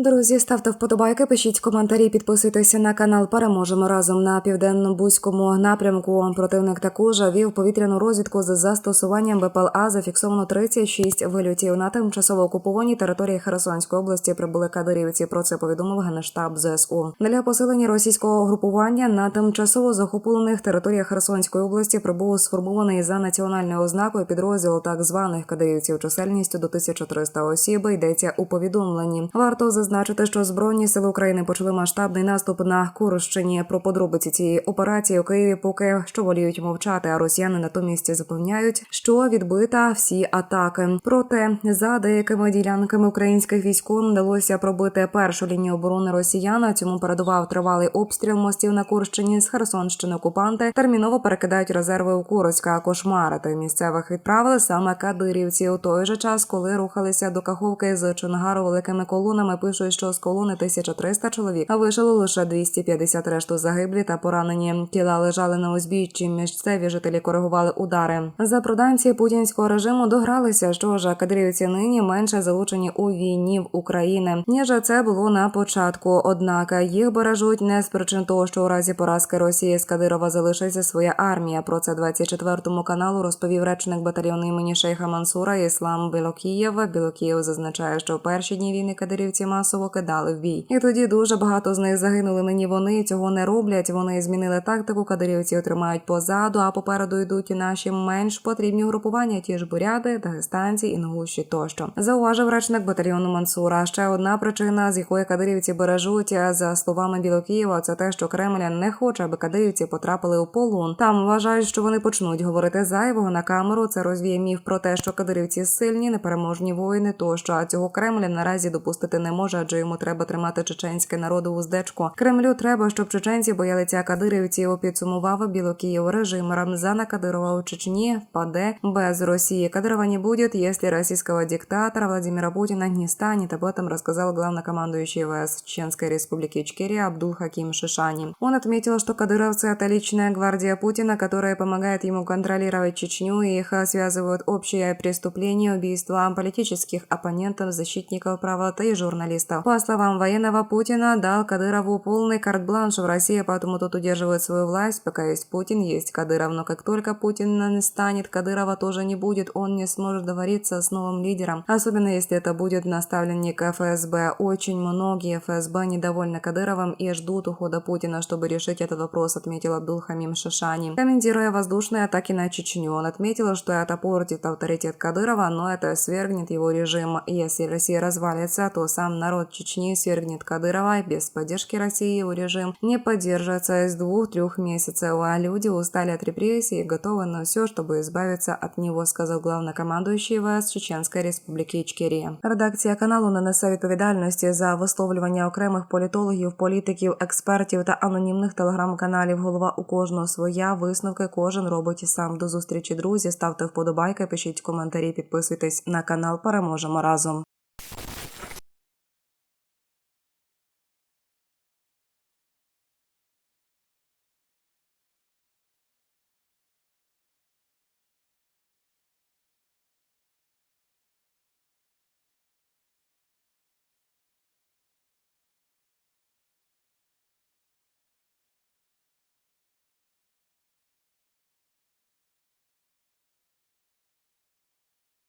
Друзі, ставте вподобайки, пишіть коментарі, підписуйтеся на канал. Переможемо разом на південно-бузькому напрямку. Противник також вів повітряну розвідку з застосуванням БПЛА. Зафіксовано 36 вильотів на тимчасово окупованій території Херсонської області. Прибули кадирівці. Про це повідомив генштаб ЗСУ. Для посилення російського групування на тимчасово захоплених територіях Херсонської області прибув сформований за національною ознакою підрозділ так званих кадирівців чисельністю до 1300 осіб. Йдеться у повідомленні. Варто зазначити, що збройні сили України почали масштабний наступ на Курщині. Про подробиці цієї операції у Києві поки що воліють мовчати. А росіяни натомість запевняють, що відбита всі атаки. Проте за деякими ділянками українських військовим вдалося пробити першу лінію оборони росіян. Цьому передував тривалий обстріл мостів на Курщині з Херсонщини. Окупанти терміново перекидають резерви у Курська. Кошмарити місцевих відправили саме кадирівці у той же час, коли рухалися до Каховки з Чонгару великими колонами. Пишуть, що з колони 1300 чоловік, а вижило лише 250 решту загиблі та поранені. Тіла лежали на узбіччі. Місцеві жителі коригували удари. За проданці путінського режиму догралися, що ж кадирівці нині менше залучені у війні в Україні, ніж це було на початку. Однак їх бережуть не з причин того, що у разі поразки Росії з Кадирова залишиться своя армія. Про це 24 каналу розповів речник батальйону імені Шейха Мансура Іслам Білокієва. Білокієв зазначає, що в перші дні війни кадирівці масово кидали в бій. І тоді дуже багато з них загинули. Нині вони цього не роблять. Вони змінили тактику. Кадирівці отримають позаду, а попереду йдуть і наші менш потрібні групування, ті ж буряди, дагестанці, інгуші тощо. Зауважив речник батальйону Мансура. Ще одна причина, з якої кадирівці бережуть, за словами Білокієва, це те, що Кремль не хоче, аби кадирівці потрапили у полон. Там вважають, що вони почнуть говорити зайвого на камеру. Це розвіє міф про те, що кадирівці сильні, непереможні воїни, тощо а цього Кремль наразі допустити не може, адже йому треба тримати чеченське народу уздечко. Кремлю треба, щоб чеченці боялися кадирівців. Підсумував Білокієв режим Рамзана Кадирова у Чечні впаде без Росії. Кадырова не будет, если российского диктатора Владимира Путина не станет. Об этом рассказал главнокомандующий ВС Чеченской республики Ичкерия Абдул Хаким Шишани. Он отметил, что кадыровцы – это личная гвардия Путина, которая помогает ему контролировать Чечню, и их связывают общее преступление, убийства политических оппонентов, защитников права и журналистов. по словам военного, Путина дал Кадырову полный карт-бланш в России, поэтому тот удерживает свою власть, пока есть Путин, есть Кадыров. Но как только Путин не станет, Кадырова тоже не будет, он не сможет договориться с новым лидером. Особенно если это будет наставленник ФСБ. Очень многие ФСБ недовольны Кадыровым и ждут ухода Путина, чтобы решить этот вопрос, отметил Абдулхамим Шишани. Комментируя воздушные атаки на Чечню, он отметил, что это портит авторитет Кадырова, но это свергнет его режим. Если Россия развалится, то сам народ Чечни свергнет Кадырова, и без поддержки России его режим не поддержится из двух-трех месяцев, а люди устали от репрессий и готовы на все, чтобы избавиться от него, сказав главнокомандуючий ВС Чеченської Республіки Ічкерія. Редакція каналу не несе відповідальності за висловлювання окремих політологів, політиків, експертів та анонімних телеграм-каналів. Голова у кожного своя висновки кожен робить сам. До зустрічі, друзі. Ставте вподобайки, пишіть коментарі, підписуйтесь на канал. Переможемо разом.